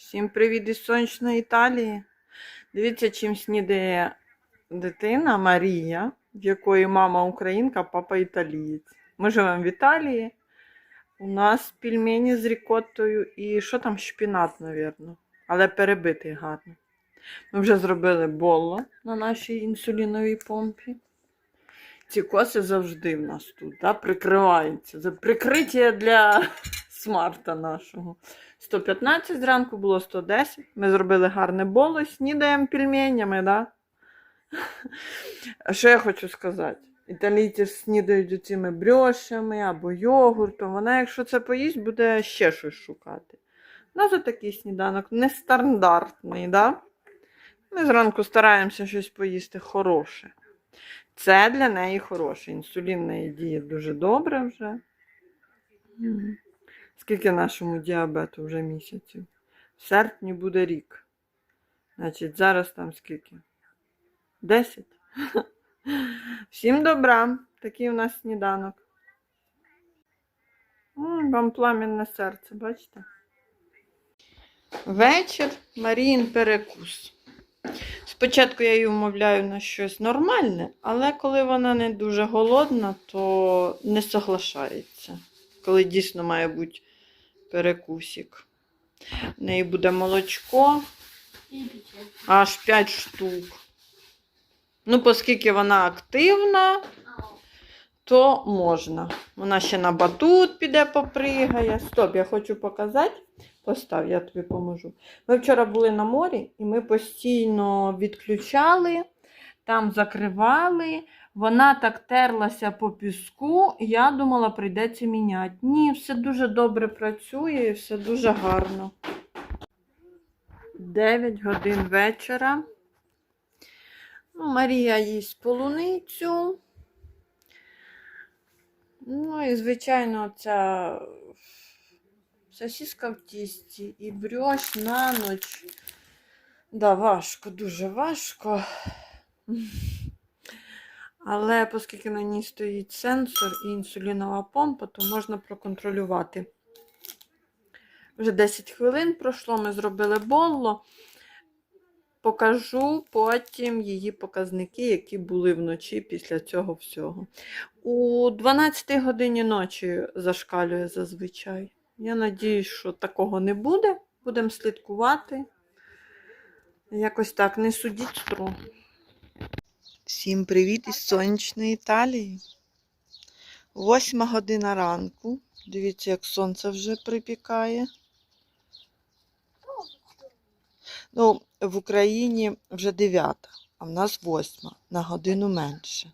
Всім привіт із сонячної Італії. Дивіться, чим снідає дитина Марія, в якої мама українка, папа італієць. Ми живемо в Італії. У нас пельмені з рікоттою і що там шпінат, мабуть. Але перебитий гарно. Ми вже зробили боло на нашій інсуліновій помпі. Ці коси завжди в нас тут, да, прикриваються. Це прикриття для смарта нашого. 115 зранку було 110. Ми зробили гарне боло, снідаємо пельменями, да? А що я хочу сказати? Італійці снідають цими брьошами або йогуртом. Вона, якщо це поїсть, буде ще щось шукати. У нас отакий сніданок нестандартний, да? Ми зранку стараємося щось поїсти хороше. Це для неї хороше. Інсулін неї діє дуже добре вже. Скільки нашому діабету вже місяців? В серпні буде рік. Значить, зараз там скільки? Десять. Всім добра. Такий у нас сніданок. Вам пламенне серце, бачите? Вечір Маріїн перекус. Спочатку я її вмовляю на щось нормальне, але коли вона не дуже голодна, то не соглашається. Коли дійсно має бути перекусик. В неї буде молочко аж 5 штук. Ну, оскільки вона активна, то можна. Вона ще на батут піде попригає. Стоп, я хочу показати. Постав, я тобі поможу. Ми вчора були на морі і ми постійно відключали, там закривали. Вона так терлася по піску, я думала, прийдеться міняти. Ні, все дуже добре працює і все дуже гарно. 9 годин вечора. Ну, Марія їсть полуницю. Ну і, звичайно, ця сосиска в тісті і брьош на ніч. Да, важко, дуже важко. Але оскільки на ній стоїть сенсор і інсулінова помпа, то можна проконтролювати. Вже 10 хвилин пройшло, ми зробили болло. Покажу потім її показники, які були вночі після цього всього. У 12 годині ночі зашкалює зазвичай. Я надіюсь, що такого не буде. Будемо слідкувати. Якось так, не судіть стру. Всім привіт із сонячної Італії. Восьма година ранку. Дивіться, як сонце вже припікає. Ну, в Україні вже дев'ята, а в нас восьма, на годину менше.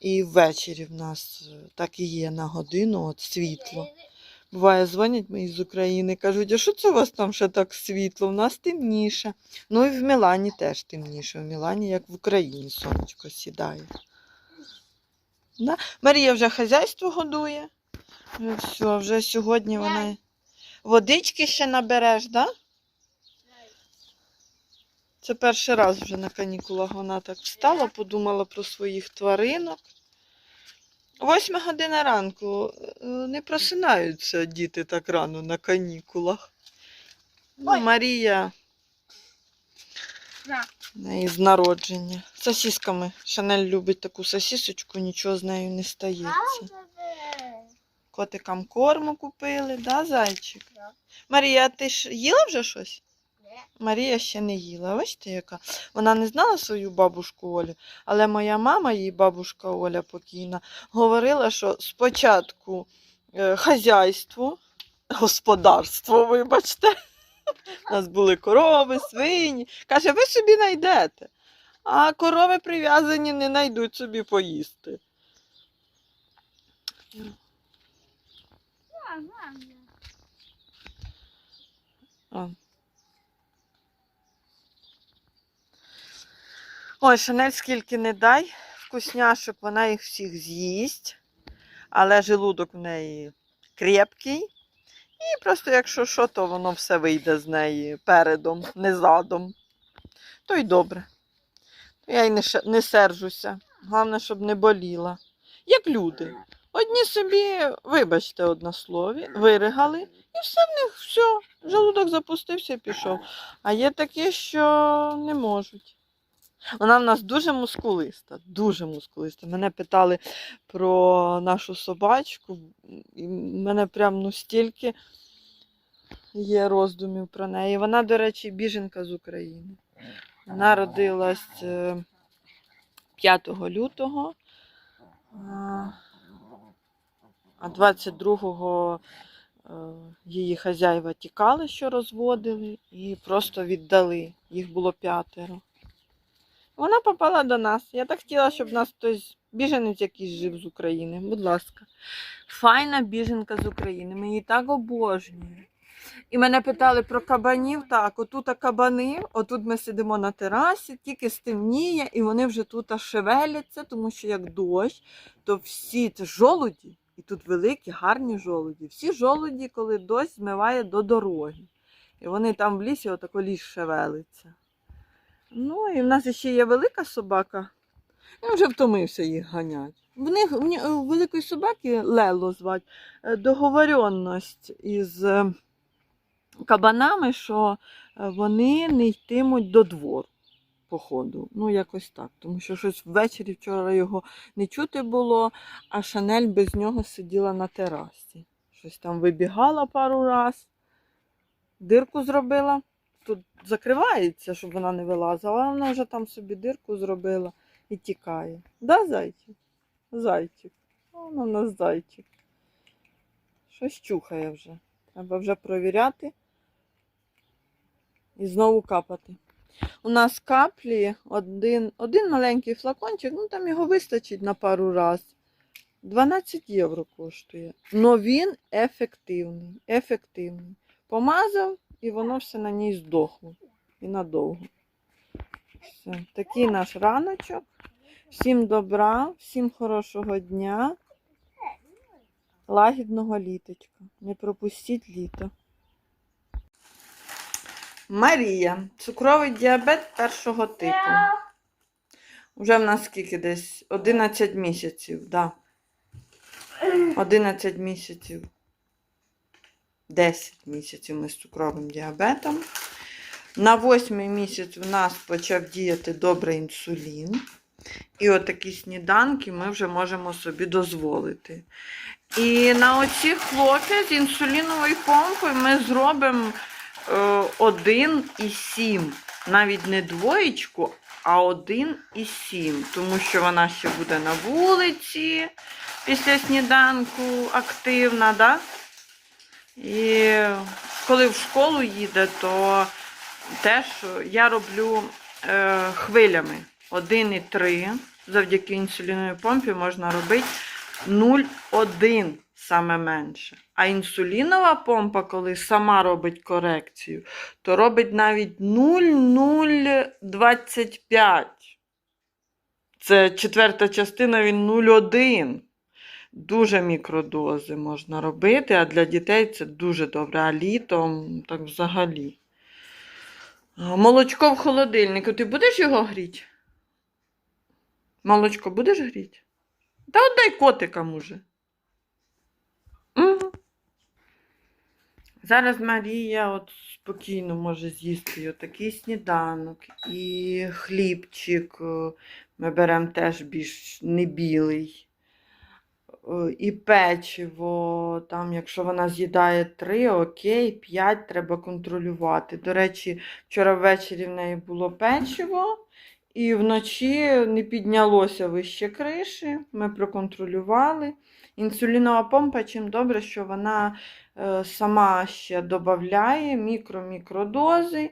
І ввечері в нас е, так і є на годину от світло. Буває, дзвонять мені з України, кажуть, а що це у вас там ще так світло? У нас темніше. Ну і в Мілані теж темніше. В Мілані, як в Україні, сонечко сідає. Да? Марія вже хазяйство годує. Вже все, вже сьогодні вона. Водички ще набереш, так? Да? Це перший раз вже на канікулах вона так встала, подумала про своїх тваринок. Восьма година ранку. е, Не просинаються діти так рано на канікулах. Ну, Марія На. в з народження. Сосісками. Шанель любить таку сосісочку, нічого з нею не стається. Котикам корму купили, да, зайчик? Да. Марія, а ти ж їла вже щось? Марія ще не їла. Бачите, яка? Вона не знала свою бабушку Олю, але моя мама, її бабушка Оля покійна, говорила, що спочатку е, хазяйство, господарство, вибачте. У нас були корови, свині. Каже, ви собі знайдете. А корови прив'язані не знайдуть собі поїсти. О. Ой, Шанель скільки не дай вкусняшок, вона їх всіх з'їсть, але желудок в неї крепкий. І просто якщо що, то воно все вийде з неї передом, не задом. То й добре. Я й не, не сержуся. Головне, щоб не боліла. Як люди. Одні собі, вибачте, однослові, виригали, і все в них, все, желудок запустився і пішов. А є такі, що не можуть. Вона в нас дуже мускулиста, дуже мускулиста. Мене питали про нашу собачку, і в мене прям ну стільки є роздумів про неї. Вона, до речі, біженка з України. Вона родилась е, 5 лютого, а а 22-го е, її хазяїва тікали, що розводили, і просто віддали. Їх було п'ятеро. Вона попала до нас. Я так хотіла, щоб нас хтось біженець якийсь жив з України. Будь ласка. Файна біженка з України. Її так обожнюємо. І мене питали про кабанів. Так, отут кабани, отут ми сидимо на терасі, тільки стемніє, і вони вже тут шевеляться, тому що як дощ, то всі це жолуді, і тут великі, гарні жолуді. Всі жолуді, коли дощ змиває до дороги. І вони там в лісі отако ліс шевелиться. Ну, і в нас ще є велика собака. Він вже втомився їх ганять. В них в великої собаки Лело звать е, договоренність із е, кабанами, що е, вони не йтимуть до двору походу. Ну, якось так. Тому що щось ввечері вчора його не чути було, а Шанель без нього сиділа на терасі. Щось там вибігала пару раз, дирку зробила. Тут закривається, щоб вона не вилазила, вона вже там собі дирку зробила і тікає. Да, зайчик? Зайчик. Воно в нас зайчик. Щось чухає вже. Треба вже провіряти і знову капати. У нас каплі один, один маленький флакончик, ну там його вистачить на пару раз. 12 євро коштує. Но він ефективний. ефективний. Помазав і воно все на ній здохло. І надовго. Все. Такий наш раночок. Всім добра, всім хорошого дня. Лагідного літочка. Не пропустіть літо. Марія. Цукровий діабет першого типу. Уже в нас скільки десь? 11 місяців, да. 11 місяців. 10 місяців ми з цукровим діабетом. На восьмий місяць у нас почав діяти добре інсулін. І отакі сніданки ми вже можемо собі дозволити. І на оці хлопці з інсуліновою помпою ми зробимо е, 1,7. Навіть не двоєчку, а 1,7. Тому що вона ще буде на вулиці після сніданку активна. Да? І коли в школу їде, то теж я роблю е, хвилями 1,3. Завдяки інсуліновій помпі можна робити 0,1 саме менше. А інсулінова помпа, коли сама робить корекцію, то робить навіть 0,025. Це четверта частина, він 0,1. Дуже мікродози можна робити, а для дітей це дуже добре. А літом так взагалі. Молочко в холодильнику. Ти будеш його гріти? Молочко будеш гріти? Та отдай котикам уже. Угу. Зараз Марія от спокійно може з'їсти і отакий сніданок, і хлібчик. Ми беремо теж більш не білий. Е, І печиво, там, якщо вона з'їдає 3, окей, 5 треба контролювати. До речі, вчора ввечері в неї було печиво, і вночі не піднялося вище криші. Ми проконтролювали. Інсулінова помпа, чим добре, що вона е, сама ще додає мікро-мікродози.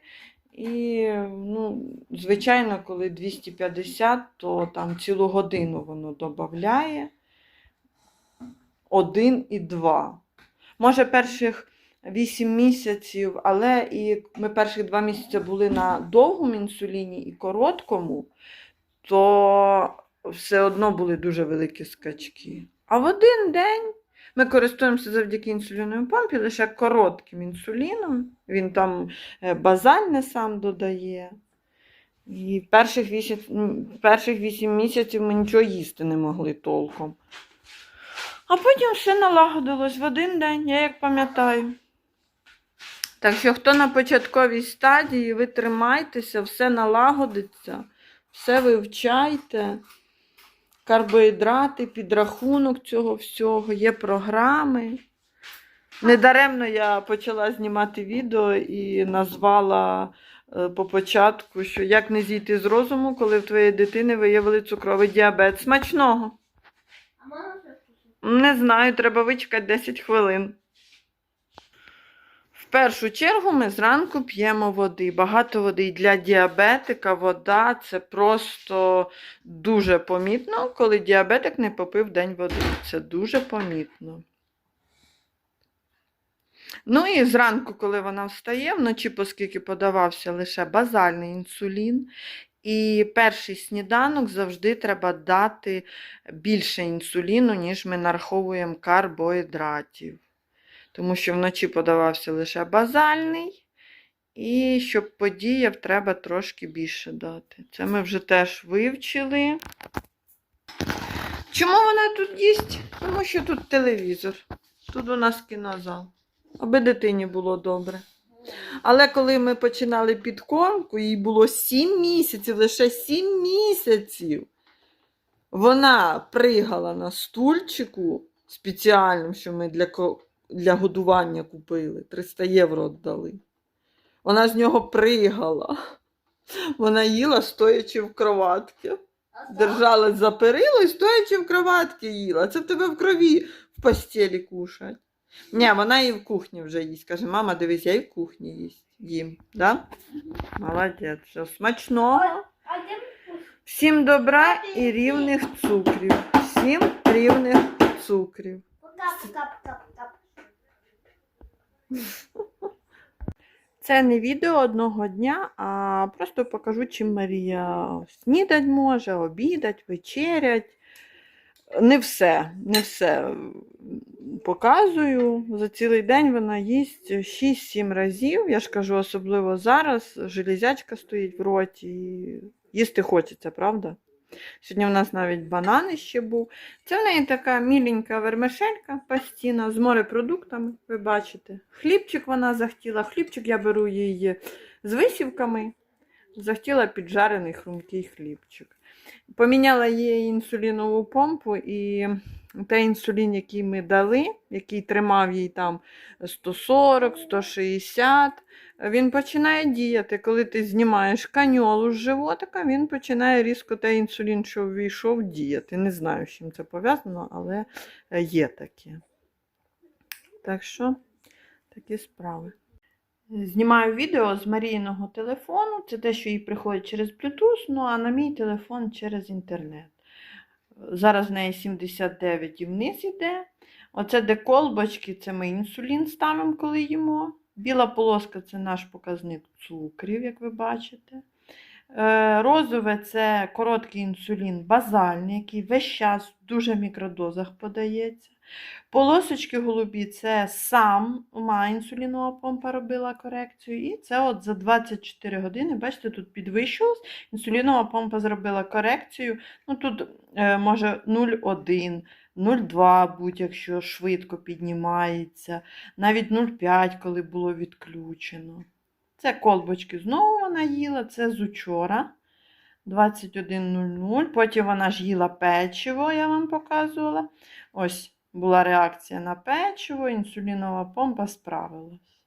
І, ну, звичайно, коли 250, то там цілу годину воно додає. 1 і 2. Може, перших 8 місяців, але і ми перших 2 місяці були на довгому інсуліні і короткому, то все одно були дуже великі скачки. А в один день ми користуємося завдяки інсуліновій помпі лише коротким інсуліном. Він там е, базальне сам додає. І перших 8, перших 8 місяців ми нічого їсти не могли толком. А потім все налагодилось в один день, я як пам'ятаю. Так що, хто на початковій стадії, ви тримайтеся, все налагодиться, все вивчайте. Карбоїдрати, підрахунок цього всього, є програми. Недаремно я почала знімати відео і назвала е, по початку, що як не зійти з розуму, коли в твоєї дитини виявили цукровий діабет. Смачного! Не знаю, треба вичекати 10 хвилин. В першу чергу ми зранку п'ємо води. Багато води. І для діабетика вода це просто дуже помітно, коли діабетик не попив день води. Це дуже помітно. Ну і зранку, коли вона встає, вночі, оскільки подавався лише базальний інсулін, і перший сніданок завжди треба дати більше інсуліну, ніж ми нараховуємо карбоїдратів. Тому що вночі подавався лише базальний, і щоб подіяв, треба трошки більше дати. Це ми вже теж вивчили. Чому вона тут їсть? Тому що тут телевізор. Тут у нас кінозал. Аби дитині було добре. Але коли ми починали підкормку, їй було 7 місяців, лише 7 місяців. Вона пригала на стульчику спеціальному, що ми для, для годування купили. 300 євро віддали. Вона з нього пригала. Вона їла, стоячи в кроватці. Держалась за перило і стоячи в кроватці їла. Це в тебе в крові в постелі кушать. Ні, вона і в кухні вже їсть. Каже, мама, дивись, я і в кухні їсть. Їм. Да? Молодець. Все, смачного. Вкус? Всім добра і рівних цукрів. Всім рівних цукрів. Це не відео одного дня, а просто покажу, чим Марія снідать може, обідать, вечерять. Не все, не все показую. За цілий день вона їсть 6-7 разів. Я ж кажу, особливо зараз железячка стоїть в роті. Їсти хочеться, правда? Сьогодні в нас навіть банани ще був. Це в неї така міленька вермишелька постійна з морепродуктами, ви бачите. Хлібчик вона захотіла. Хлібчик я беру її з висівками. Захотіла піджарений хрумкий хлібчик. Поміняла їй інсулінову помпу, і той інсулін, який ми дали, який тримав їй там 140, 160, він починає діяти. Коли ти знімаєш каньолу з животика, він починає різко той інсулін, що ввійшов, діяти. Не знаю, з чим це пов'язано, але е, є таке. Так що, такі справи. Знімаю відео з Марійного телефону. Це те, що їй приходить через Bluetooth, ну а на мій телефон через інтернет. Зараз в неї 79 і вниз іде. Оце де колбочки, це ми інсулін ставимо, коли їмо. Біла полоска це наш показник цукрів, як ви бачите. Е, Розове це короткий інсулін базальний, який весь час в дуже мікродозах подається. Полосочки голубі це сам ума інсулінова помпа робила корекцію. І це от за 24 години, бачите, тут підвищилось. Інсулінова помпа зробила корекцію. Ну тут е, може 0,1, 0,2 будь, якщо швидко піднімається, навіть 0,5, коли було відключено. Це колбочки знову вона їла, це з учора. 21.00. Потім вона ж їла печиво, я вам показувала. Ось була реакція на печиво, інсулінова помпа справилась.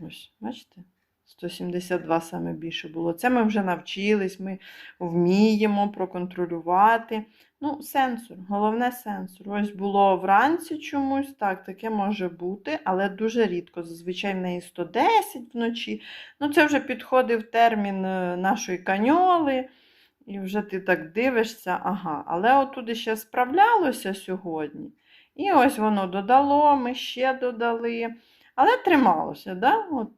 Ось, бачите? 172 саме більше було. Це ми вже навчились, ми вміємо проконтролювати. Ну, сенсор, головне сенсор. Ось було вранці чомусь, так, таке може бути, але дуже рідко. Зазвичай в неї 110 вночі. Ну, це вже підходив термін е, нашої каньоли. І вже ти так дивишся, ага, але отуди ще справлялося сьогодні. І ось воно додало, ми ще додали. Але трималося, да? От,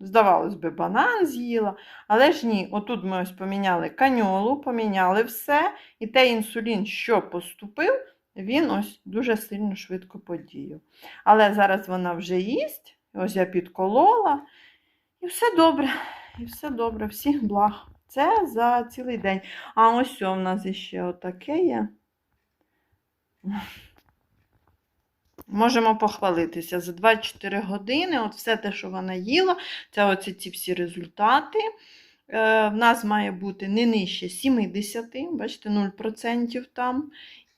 здавалось би, банан з'їла. Але ж ні, отут ми ось поміняли каньолу, поміняли все. І той інсулін, що поступив, він ось дуже сильно швидко подіяв. Але зараз вона вже їсть, ось я підколола, і все добре, і все добре, всіх благ. Це за цілий день. А ось у нас іще отаке є. Можемо похвалитися за 24 години. От все те, що вона їла, це оці ці всі результати. Е, в нас має бути не нижче 70, бачите, 0% там.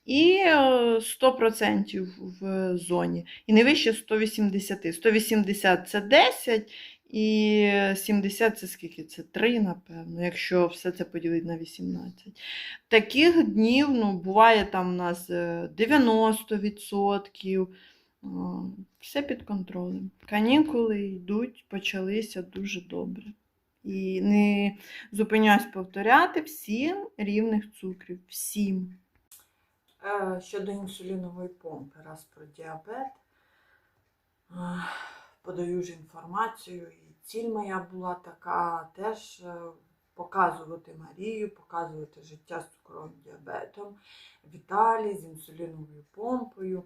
І е, 100% в зоні. І не вище 180. 180 це 10, і 70 це скільки? Це 3, напевно, якщо все це поділити на 18. Таких днів ну, буває там у нас е, 90%. Все під контролем. Канікули йдуть, почалися дуже добре. І не зупиняюсь повторяти всім рівних цукрів. Всім. Е, Щодо інсулінової помпи, раз про діабет. Е, Подаю ж інформацію, ціль моя була така теж е, показувати Марію, показувати життя з цукровим діабетом в Італії з інсуліновою помпою.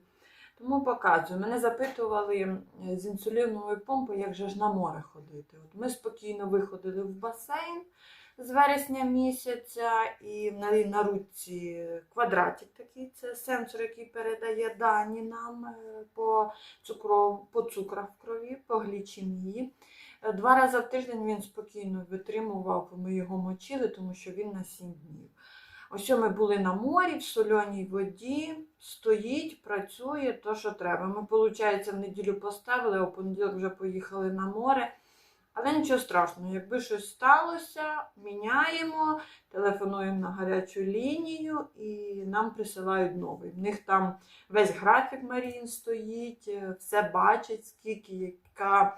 Тому показую. Мене запитували з інсуліновою помпою, як же ж на море ходити. От ми спокійно виходили в басейн з вересня місяця, і на, на руці квадратик такий, це сенсор, який передає дані нам е, по, цукров, по цукрах в крові, по глічемії. Е, Два рази в тиждень він спокійно витримував, ми його мочили, тому що він на 7 днів. Ось ми були на морі, в соленій воді, стоїть, працює, то, що треба. Ми, виходить, в неділю поставили, а в понеділок вже поїхали на море. Але нічого страшного, якби щось сталося, міняємо, телефонуємо на гарячу лінію і нам присилають новий. В них там весь графік Марін стоїть, е, все бачить, скільки яка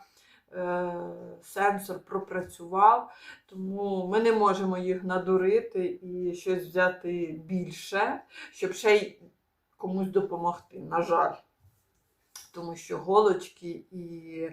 сенсор пропрацював. Тому ми не можемо їх надурити і щось взяти більше, щоб ще й комусь допомогти. На жаль. Тому що голочки і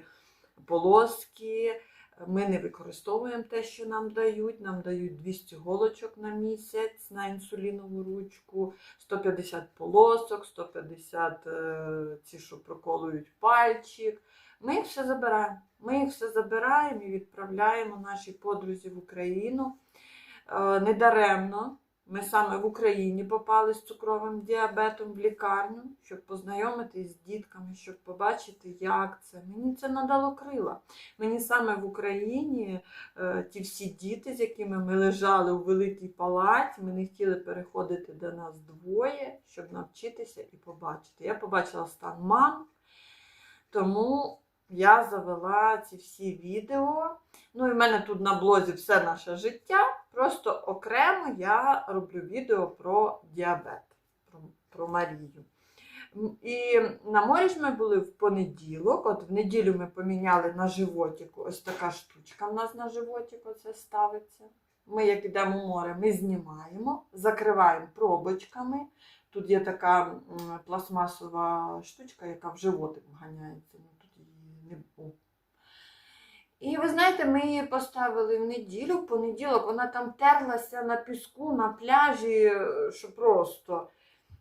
полоски. Ми не використовуємо те, що нам дають. Нам дають 200 голочок на місяць на інсулінову ручку, 150 полосок, 150 е, ці, що проколують пальчик. Ми їх все забираємо. Ми їх все забираємо і відправляємо нашій подрузі в Україну. Е, Недаремно ми саме в Україні попали з цукровим діабетом в лікарню, щоб познайомитись з дітками, щоб побачити, як це. Мені це надало крила. Мені саме в Україні е, ті всі діти, з якими ми лежали у великій палаті, ми не хотіли переходити до нас двоє, щоб навчитися і побачити. Я побачила стан мам, тому я завела ці всі відео. Ну і в мене тут на блозі все наше життя. Просто окремо я роблю відео про діабет, про, про Марію. І на морі ж ми були в понеділок. От в неділю ми поміняли на животику. Ось така штучка в нас на животику це ставиться. Ми, як йдемо в море, ми знімаємо, закриваємо пробочками. Тут є така пластмасова штучка, яка в животик вганяється. Не було. І ви знаєте, ми її поставили в неділю, в понеділок вона там терлася на піску, на пляжі, що просто.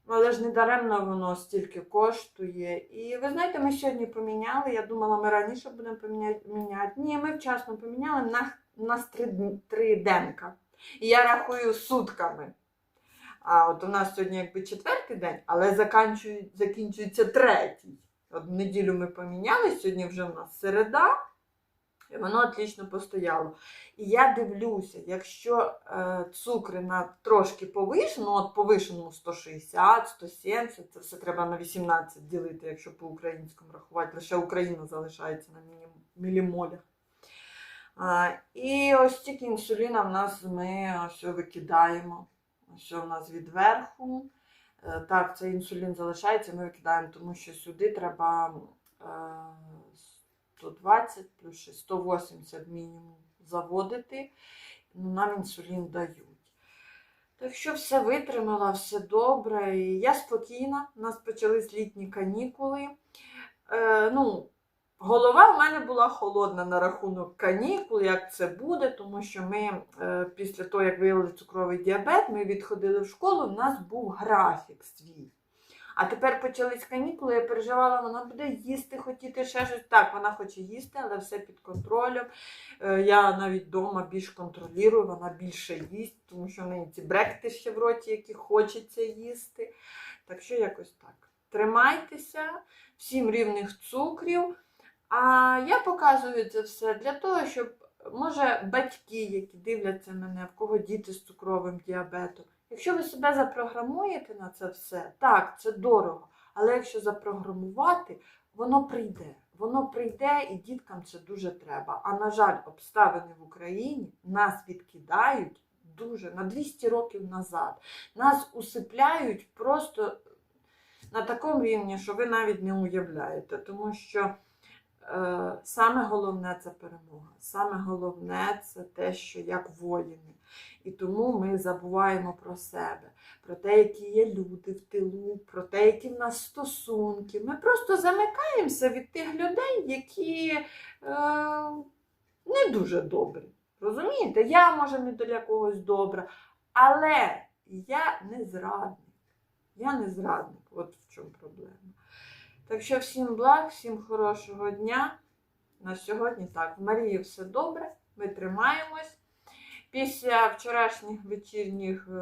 Але ж не даремно воно стільки коштує. І ви знаєте, ми сьогодні поміняли. Я думала, ми раніше будемо поміняти. міняти. Ні, ми вчасно поміняли на, три, дн- три денка. І я рахую сутками. А от у нас сьогодні якби четвертий день, але закінчується третій. От неділю ми поміняли, сьогодні вже в нас середа. І воно отлично постояло. І я дивлюся, якщо е, цукри на трошки повишено, от повишеному 160, 170, це все треба на 18 ділити, якщо по-українському рахувати, лише Україна залишається на мілімолях. А, і ось тільки інсуліна в нас ми ось викидаємо. Ось в нас відверху. Е, Так, цей інсулін залишається, ми викидаємо, тому що сюди треба е, 120 плюс 6, 180 мінімум заводити. Ну, нам інсулін дають. Так що все витримала, все добре. Я спокійна. У нас почались літні канікули. Е, ну, голова в мене була холодна на рахунок канікул, як це буде, тому що ми е, після того, як виявили цукровий діабет, ми відходили в школу, у нас був графік свій. А тепер почались канікули, я переживала, вона буде їсти, хотіти ще щось. Так, вона хоче їсти, але все під контролем. Е, Я навіть вдома більш контролюю, вона більше їсть, тому що в неї ці бректи ще в роті, які хочеться їсти. Так що якось так. тримайтеся, всім рівних цукрів. А я показую це все для того, щоб, може, батьки, які дивляться мене, в кого діти з цукровим діабетом, якщо ви себе запрограмуєте на це все, так, це дорого. Але якщо запрограмувати, воно прийде. Воно прийде і діткам це дуже треба. А на жаль, обставини в Україні нас відкидають дуже на 200 років назад. Нас усипляють просто на такому рівні, що ви навіть не уявляєте. Тому що саме головне це перемога. Саме головне це те, що як воїни. І тому ми забуваємо про себе, про те, які є люди в тилу, про те, які в нас стосунки. Ми просто замикаємося від тих людей, які е, не дуже добрі. Розумієте? Я, може, не для когось добра, але я не зрадник. Я не зрадник. От в чому проблема. Так що всім благ, всім хорошого дня. На сьогодні так. В Марії все добре, ми тримаємось. Після вчорашніх вечірніх е,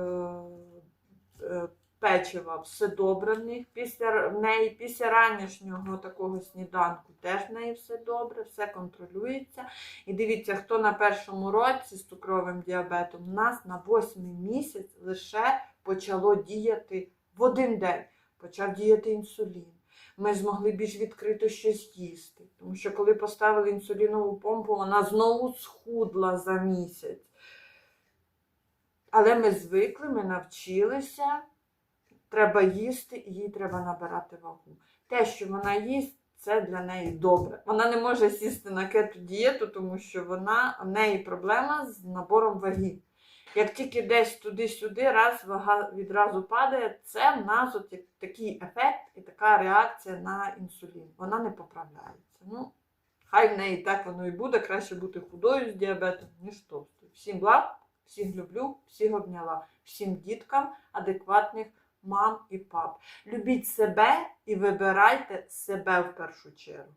е, печива все добре в них. Після в неї, після ранішнього такого сніданку теж в неї все добре, все контролюється. І дивіться, хто на першому році з цукровим діабетом, у нас на восьмий місяць лише почало діяти в один день. Почав діяти інсулін. Ми змогли більш відкрито щось їсти. Тому що коли поставили інсулінову помпу, вона знову схудла за місяць. Але ми звикли, ми навчилися. Треба їсти, і їй треба набирати вагу. Те, що вона їсть, це для неї добре. Вона не може сісти на кету дієту, тому що вона, в неї проблема з набором ваги. Як тільки десь туди-сюди, раз вага відразу падає, це в нас от такий ефект і така реакція на інсулін. Вона не поправляється. Ну, хай в неї так воно і буде. Краще бути худою з діабетом, ніж товстою. Всім благ, всіх люблю, всіх обняла, всім діткам адекватних мам і пап. Любіть себе і вибирайте себе в першу чергу.